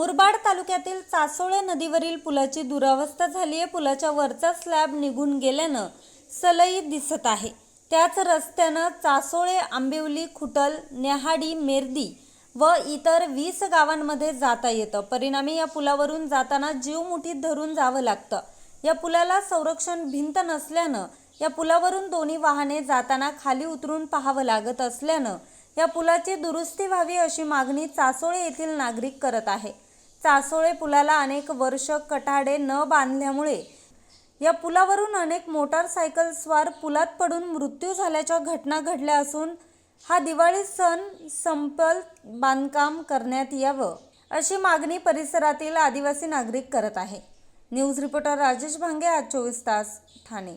मुरबाड तालुक्यातील चासोळे नदीवरील पुलाची दुरावस्था झाली आहे. पुलाच्या वरचा स्लॅब निघून गेल्यानं सलई दिसत आहे. त्याच रस्त्यानं चासोळे आंबिवली खुटल न्याहाडी मेर्दी व इतर वीस गावांमध्ये जाता येतं. परिणामी या पुलावरून जाताना जीव मुठीत धरून जावं लागतं. या पुलाला संरक्षण भिंत नसल्यानं या पुलावरून दोन्ही वाहने जाताना खाली उतरून पाहावं लागत असल्यानं या पुलाची दुरुस्ती व्हावी अशी मागणी चासोळे येथील नागरिक करत आहे. चासोळे पुलाला अनेक वर्ष कटाडे न बांधल्यामुळे या पुलावरून अनेक मोटारसायकल स्वार पुलात पडून मृत्यू झाल्याच्या घटना घडल्या असून हा दिवाळी सण संपल बांधकाम करण्यात यावं अशी मागणी परिसरातील आदिवासी नागरिक करत आहे. न्यूज रिपोर्टर राजेश भांगे आज चोवीस तास ठाणे.